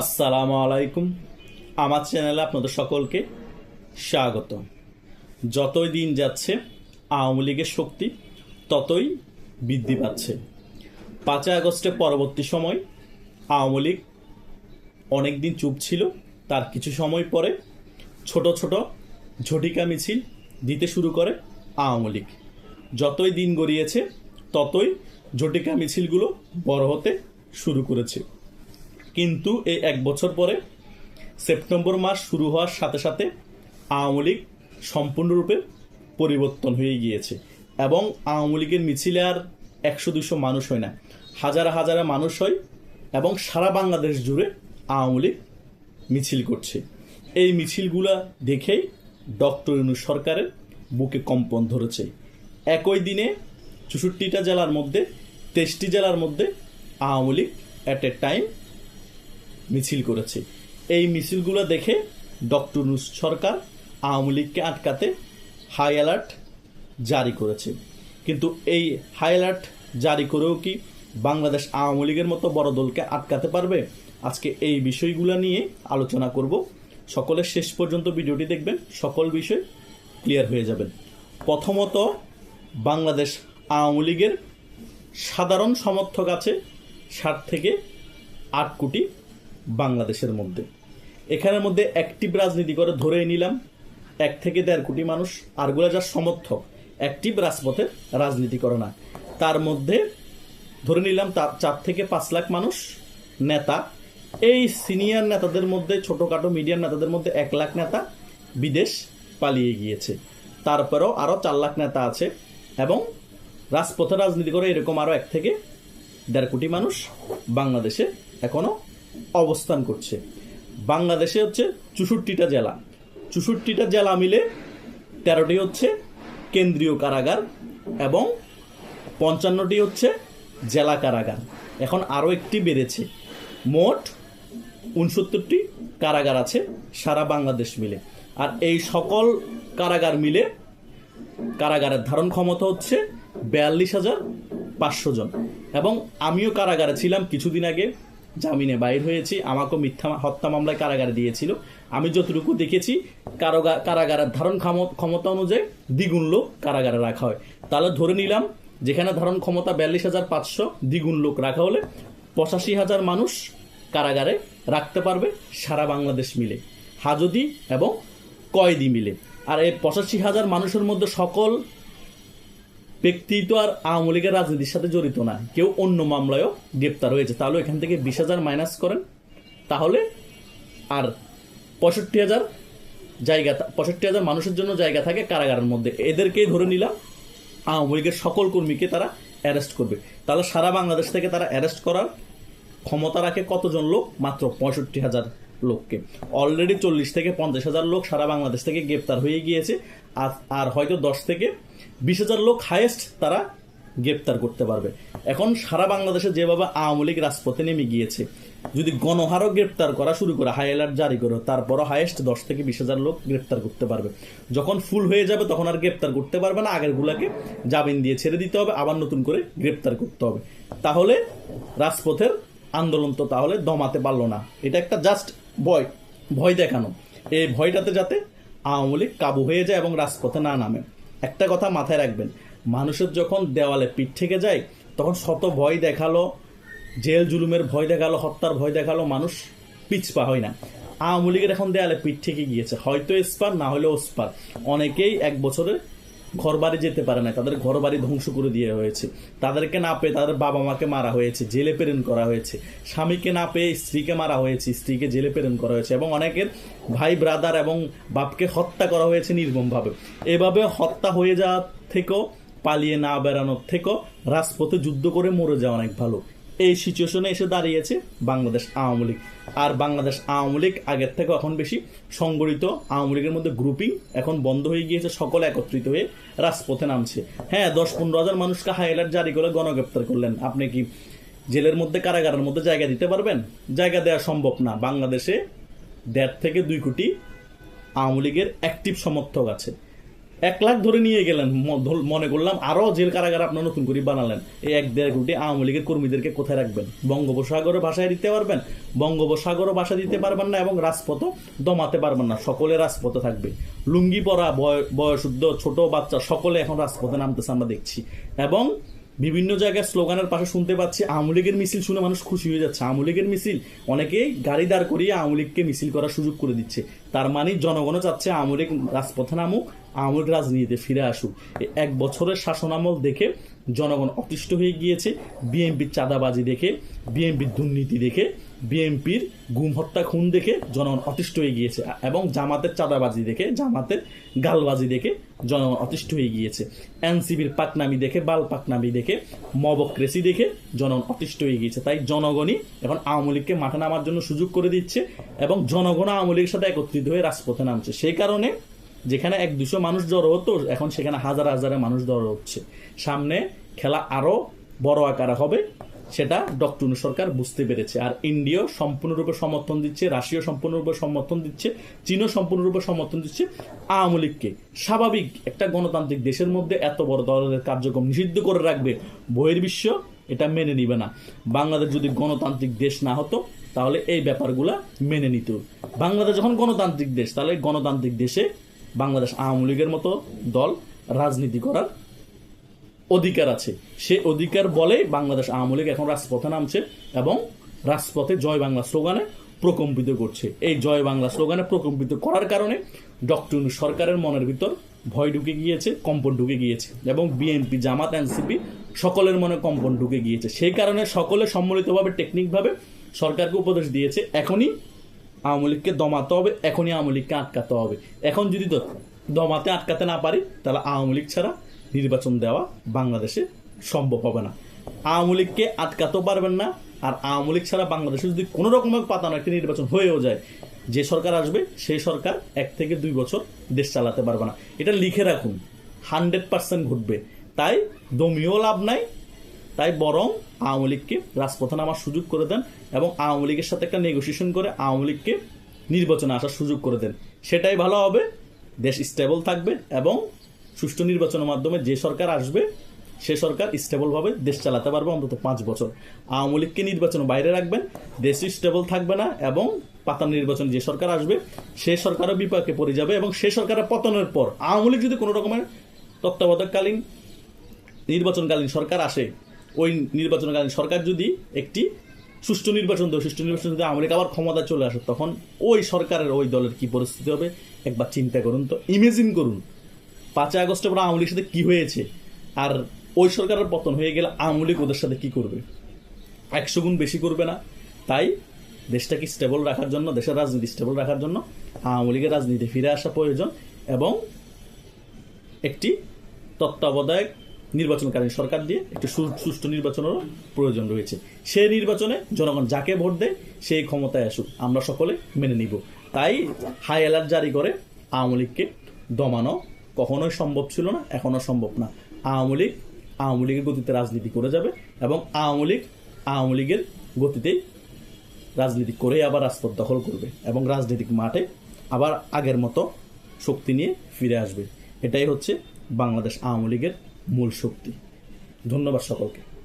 আসসালামু আলাইকুম। আমার চ্যানেলে আপনাদের সকলকে স্বাগত। যতই দিন যাচ্ছে, আওয়ামী লীগের শক্তি ততই বৃদ্ধি পাচ্ছে। পাঁচই আগস্টের পরবর্তী সময় আওয়ামী লীগ অনেক দিন চুপ ছিল। তার কিছু সময় পরে ছোট ছোট ঝটিকা মিছিল দিতে শুরু করে আওয়ামী লীগ। যতই দিন গড়িয়েছে, ততই ঝটিকা মিছিলগুলো বড় হতে শুরু করেছে। কিন্তু এই এক বছর পরে সেপ্টেম্বর মাস শুরু হওয়ার সাথে সাথে আওয়ামী লীগ সম্পূর্ণরূপে পরিবর্তন হয়ে গিয়েছে এবং আওয়ামী লীগের মিছিলে আর একশো দুশো মানুষ হয় না, হাজার হাজার মানুষ হয় এবং সারা বাংলাদেশ জুড়ে আওয়ামী লীগ মিছিল করছে। এই মিছিলগুলা দেখেই ডক্টর ইনু সরকারের বুকে কম্পন ধরেছে। একই দিনে চৌষট্টিটা জেলার মধ্যে তেইশটি জেলার মধ্যে Awami League at a time মিছিল করেছে। এই মিছিলগুলো দেখে ডক্টর নুস সরকার আওয়ামী লীগকে আটকাতে হাই অ্যালার্ট জারি করেছে। কিন্তু এই হাই অ্যালার্ট জারি করেও কি বাংলাদেশ আওয়ামী লীগের মতো বড় দলকে আটকাতে পারবে? আজকে এই বিষয়গুলো নিয়ে আলোচনা করব। সকলের শেষ পর্যন্ত ভিডিওটি দেখবেন। সকল বিষয় ক্লিয়ার হয়ে যাবেন। প্রথমত, বাংলাদেশ আওয়ামী লীগের সাধারণ সমর্থক আছে ষাট থেকে আট কোটি বাংলাদেশের মধ্যে। এখানের মধ্যে অ্যাক্টিভ রাজনীতি করে ধরেই নিলাম, এক থেকে দেড় কোটি মানুষ আরগুলা যার সমর্থক অ্যাক্টিভ রাজপথে রাজনীতি করে না। তার মধ্যে ধরে নিলাম তার চার থেকে পাঁচ লাখ মানুষ নেতা। এই সিনিয়র নেতাদের মধ্যে, ছোটোখাটো মিডিয়ার নেতাদের মধ্যে এক লাখ নেতা বিদেশ পালিয়ে গিয়েছে। তারপরেও আরও চার লাখ নেতা আছে এবং রাজপথে রাজনীতি করে এরকম আরও এক থেকে দেড় কোটি মানুষ বাংলাদেশে এখনও অবস্থান করছে। বাংলাদেশে হচ্ছে চৌষট্টিটা জেলা। চৌষট্টিটা জেলা মিলে তেরোটি হচ্ছে কেন্দ্রীয় কারাগার এবং পঞ্চান্নটি হচ্ছে জেলা কারাগার। এখন আরও একটি বেড়েছে। মোট উনসত্তরটি কারাগার আছে সারা বাংলাদেশ মিলে। আর এই সকল কারাগার মিলে কারাগারের ধারণ ক্ষমতা হচ্ছে বিয়াল্লিশ হাজার পাঁচশো জন। এবং আমিও কারাগারে ছিলাম কিছুদিন আগে। জামিনে বাইর হয়েছি। আমাকেও মিথ্যা হত্যা মামলায় কারাগারে দিয়েছিল। আমি যতটুকু দেখেছি কারাগার কারাগারের ধারণ ক্ষম- ক্ষমতা অনুযায়ী দ্বিগুণ লোক কারাগারে রাখা হয়। তাহলে ধরে নিলাম, যেখানে ধারণ ক্ষমতা বিয়াল্লিশ হাজার পাঁচশো দ্বিগুণ লোক রাখা হলে পঁচাশি হাজার মানুষ কারাগারে রাখতে পারবে সারা বাংলাদেশ মিলে। হাজদি এবং কয়েদি মিলে। আর এই পঁচাশি হাজার মানুষের মধ্যে সকল ব্যক্তি তো আর আওয়ামী লীগের রাজনীতির সাথে জড়িত না। কেউ অন্য মামলায়ও গ্রেপ্তার হয়েছে। তাহলে এখান থেকে বিশ হাজার মাইনাস করেন। তাহলে আর পঁয়ষট্টি হাজার জায়গা পঁয়ষট্টি হাজার মানুষের জন্য জায়গা থাকে কারাগারের মধ্যে। এদেরকেই ধরে নিলাম আওয়ামী লীগের সকল কর্মীকে তারা অ্যারেস্ট করবে। তাহলে সারা বাংলাদেশ থেকে তারা অ্যারেস্ট করার ক্ষমতা রাখে কতজন লোক? মাত্র পঁয়ষট্টি হাজার লোককে। অলরেডি চল্লিশ থেকে পঞ্চাশ হাজার লোক সারা বাংলাদেশ থেকে গ্রেপ্তার হয়ে গিয়েছে। আর হয়তো দশ থেকে বিশ হাজার লোক হায়েস্ট তারা গ্রেপ্তার করতে পারবে। এখন সারা বাংলাদেশে যেভাবে আওয়ামী লীগ রাজপথে নেমে গিয়েছে, যদি গণহারও গ্রেপ্তার করা শুরু করে হাই অ্যালার্ট জারি করে, তারপরও হায়েস্ট দশ থেকে বিশ হাজার লোক গ্রেপ্তার করতে পারবে। যখন ফুল হয়ে যাবে, তখন আর গ্রেপ্তার করতে পারবে না, আগেরগুলাকে জামিন দিয়ে ছেড়ে দিতে হবে, আবার নতুন করে গ্রেপ্তার করতে হবে। তাহলে রাজপথের আন্দোলন তো তাহলে দমাতে পারল না। এটা একটা জাস্ট ভয় ভয় দেখানো। এই ভয়টাতে যাতে আওয়ামী লীগ কাবু হয়ে যায় এবং রাজপথে না নামে। একটা কথা মাথায় রাখবেন, মানুষের যখন দেওয়ালে পিঠ থেকে যায়, তখন শত ভয় দেখাল, জেল জুলুমের ভয় দেখাল, হত্যার ভয় দেখাল, মানুষ পিছপা হয় না। আওয়ামী লীগের এখন দেয়ালে পিঠ থেকে গিয়েছে, হয়তো স্পার না হলে স্পার অনেকেই এক বছরে ঘর বাড়ি যেতে পারে না, তাদের ঘর বাড়ি ধ্বংস করে দিয়ে হয়েছে। তাদেরকে না পেয়ে তাদের বাবা মাকে মারা হয়েছে, জেলে প্রেরণ করা হয়েছে। স্বামীকে না পেয়ে স্ত্রীকে মারা হয়েছে, স্ত্রীকে জেলে প্রেরণ করা হয়েছে এবং অনেকের ভাই ব্রাদার এবং বাপকে হত্যা করা হয়েছে নির্মমভাবে। এভাবে হত্যা হয়ে যাওয়া থেকেও, পালিয়ে না বেড়ানোর থেকেও রাজপথে যুদ্ধ করে মরে যাওয়া অনেক ভালো। এই সিচুয়েশনে এসে দাঁড়িয়েছে বাংলাদেশ আওয়ামী লীগ। আর বাংলাদেশ আওয়ামী লীগ আগের থেকে এখন বেশি সংগঠিত। আওয়ামী লীগের মধ্যে গ্রুপিং এখন বন্ধ হয়ে গিয়েছে, সকলে একত্রিত হয়ে রাজপথে নামছে। হ্যাঁ দশ পনেরো হাজার মানুষকে হাই অ্যালার্ট জারি করে গণগ্রেপ্তার করলেন। আপনি কি জেলের মধ্যে, কারাগারের মধ্যে জায়গা দিতে পারবেন? জায়গা দেওয়া সম্ভব না। বাংলাদেশে দেড় থেকে দুই কোটি আওয়ামী লীগের অ্যাক্টিভ সমর্থক আছে। এক লাখ ধরে নিয়ে গেলেন। মনে করলাম আরও জেল কারাগার আপনার নতুন করে বানালেন। এই এক দেড় কোটি আওয়ামী লীগের কর্মীদেরকে কোথায় রাখবেন? বঙ্গোপসাগরে বাসায় দিতে পারবেন? বঙ্গোপসাগরও বাসা দিতে পারবেন না এবং রাজপথও দমাতে পারবেন না। সকলে রাজপথে থাকবে। লুঙ্গি পরা বয়- বয়সুদ্ধ ছোট বাচ্চা সকলে এখন রাজপথে নামতেছে আমরা দেখছি। এবং বিভিন্ন জায়গায় স্লোগানের পাশে শুনতে পাচ্ছি, আওয়ামী লীগের মিছিল শুনে মানুষ খুশি হয়ে যাচ্ছে। আওয়ামী লীগের মিছিল, অনেকেই গাড়ি দাঁড় করিয়ে আওয়ামী লীগকে মিছিল করার সুযোগ করে দিচ্ছে। তার মানে জনগণও চাচ্ছে আওয়ামী লীগ রাজপথে নামুক, আওয়ামী লীগ রাজনীতিতে ফিরে আসুক। এক বছরের শাসনামল দেখে জনগণ অতিষ্ঠ হয়ে গিয়েছে। বিএনপির চাঁদাবাজি দেখে, বিএনপির দুর্নীতি দেখে বিএনপির গুম হত্যা খুন দেখে জনগণ অতিষ্ঠ হয়ে গিয়েছে এবং জামাতের চাঁদাবাজি দেখে, জামাতের গালবাজি দেখে জনগণ অতিষ্ঠ হয়ে গিয়েছে। এনসিবির পাকনামি দেখে, বাল পাকনামি দেখে মবক্রেসি দেখে জনগণ অতিষ্ঠ হয়ে গিয়েছে। তাই জনগণই এখন আওয়ামী লীগকে মাঠে নামার জন্য সুযোগ করে দিচ্ছে এবং জনগণ আওয়ামী লীগের সাথে একত্রিত হয়ে রাজপথে নামছে। সেই কারণে যেখানে এক দুশো মানুষ জড়ো হতো, এখন সেখানে হাজার হাজারে মানুষ জড়ো হচ্ছে। সামনে খেলা আরও বড় আকারে হবে। সেটা ডক্টর সরকার বুঝতে পেরেছে। আর ইন্ডিয়াও সম্পূর্ণরূপে সমর্থন দিচ্ছে রাশিয়াও সম্পূর্ণরূপে সমর্থন দিচ্ছে, চীনও সম্পূর্ণরূপে সমর্থন দিচ্ছে। আওয়ামী লীগকে স্বাভাবিক একটা গণতান্ত্রিক দেশের মধ্যে এত বড় দলের কার্যক্রম নিষিদ্ধ করে রাখবে বহির্বিশ্ব, এটা মেনে নিবে না। বাংলাদেশ যদি গণতান্ত্রিক দেশ না হতো, তাহলে এই ব্যাপারগুলো মেনে নিত। বাংলাদেশ যখন গণতান্ত্রিক দেশ, তাহলে গণতান্ত্রিক দেশে বাংলাদেশ আওয়ামী লীগের মতো দল রাজনীতি করার অধিকার আছে। সে অধিকার বলেই বাংলাদেশ আওয়ামী লীগ এখন রাজপথে নামছে এবং রাজপথে জয় বাংলা স্লোগানে প্রকম্পিত করছে। এই জয় বাংলা স্লোগানে প্রকম্পিত করার কারণে ডক্টর সরকারের মনের ভিতর ভয় ঢুকে গিয়েছে, কম্পন ঢুকে গিয়েছে এবং বিএনপি, জামাত, এনসিপি সকলের মনে কম্পন ঢুকে গিয়েছে। সেই কারণে সকলে সম্মিলিতভাবে, টেকনিকভাবে সরকারকে উপদেশ দিয়েছে, এখনই আওয়ামী লীগকে দমাতে হবে, এখনই আওয়ামী লীগকে আটকাতে হবে। এখন যদি দমাতে, আটকাতে না পারি, তাহলে আওয়ামী লীগ ছাড়া নির্বাচন দেওয়া বাংলাদেশে সম্ভব হবে না। আওয়ামী লীগকে আটকাতেও পারবেন না, আর আওয়ামী লীগ ছাড়া বাংলাদেশে যদি কোনো রকমের পাতানো একটা নির্বাচন হয়েও যায়, যে সরকার আসবে, সেই সরকার এক থেকে দুই বছর দেশ চালাতে পারবে না। এটা লিখে রাখুন, হান্ড্রেড পার্সেন্ট ঘটবে। তাই দমিও লাভ নাই, তাই বরং আওয়ামী লীগকে রাজপথে নামার সুযোগ করে দেন এবং আওয়ামী লীগের সাথে একটা নেগোসিয়েশন করে আওয়ামী লীগকে নির্বাচনে আসার সুযোগ করে দেন। সেটাই ভালো হবে, দেশ স্টেবল থাকবে এবং সুষ্ঠু নির্বাচনের মাধ্যমে যে সরকার আসবে, সে সরকার স্টেবলভাবে দেশ চালাতে পারবে অন্তত পাঁচ বছর। আওয়ামী লীগকে নির্বাচন বাইরে রাখবেন, দেশ স্টেবল থাকবে না এবং পাতার নির্বাচন যে সরকার আসবে, সে সরকারও বিপাকে পড়ে যাবে এবং সে সরকারের পতনের পর আওয়ামী লীগ যদি কোনো রকমের তত্ত্বাবধায়ককালীন নির্বাচনকালীন সরকার আসে, ওই নির্বাচনকালীন সরকার যদি একটি সুষ্ঠু নির্বাচন দেয়, সুষ্ঠু নির্বাচন যদি আওয়ামী লীগ আবার ক্ষমতা চলে আসে, তখন ওই সরকারের, ওই দলের কি পরিস্থিতি হবে? একবার চিন্তা করুন তো ইমেজিন করুন। পাঁচই আগস্টের পর আওয়ামী সাথে কি হয়েছে? আর ওই সরকারের পতন হয়ে গেলে আওয়ামী লীগ ওদের সাথে কি করবে? একশো গুণ বেশি করবে না। তাই দেশটাকে স্টেবল রাখার জন্য, দেশের রাজনীতি স্টেবল রাখার জন্য আওয়ামী লীগের রাজনীতি ফিরে আসা প্রয়োজন এবং একটি তত্ত্বাবধায়ক নির্বাচনকালীন সরকার দিয়ে একটি সু- সুষ্ঠু নির্বাচনেরও প্রয়োজন রয়েছে। সেই নির্বাচনে জনগণ যাকে ভোট দেয়, সেই ক্ষমতায় আসুক। আমরা সকলে মেনে নিব। তাই হাই অ্যালার্ট জারি করে আওয়ামী লীগকে দমানো কখনোই সম্ভব ছিল না এখনও সম্ভব না। আওয়ামী লীগ, আওয়ামী লীগের গতিতে রাজনীতি করে যাবে এবং আওয়ামী লীগ, আওয়ামী লীগের গতিতেই রাজনীতি করে আবার রাজপথ দখল করবে এবং রাজনৈতিক মাঠে আবার আগের মতো শক্তি নিয়ে ফিরে আসবে। এটাই হচ্ছে বাংলাদেশ আওয়ামী লীগের মূল শক্তি। ধন্যবাদ সকলকে।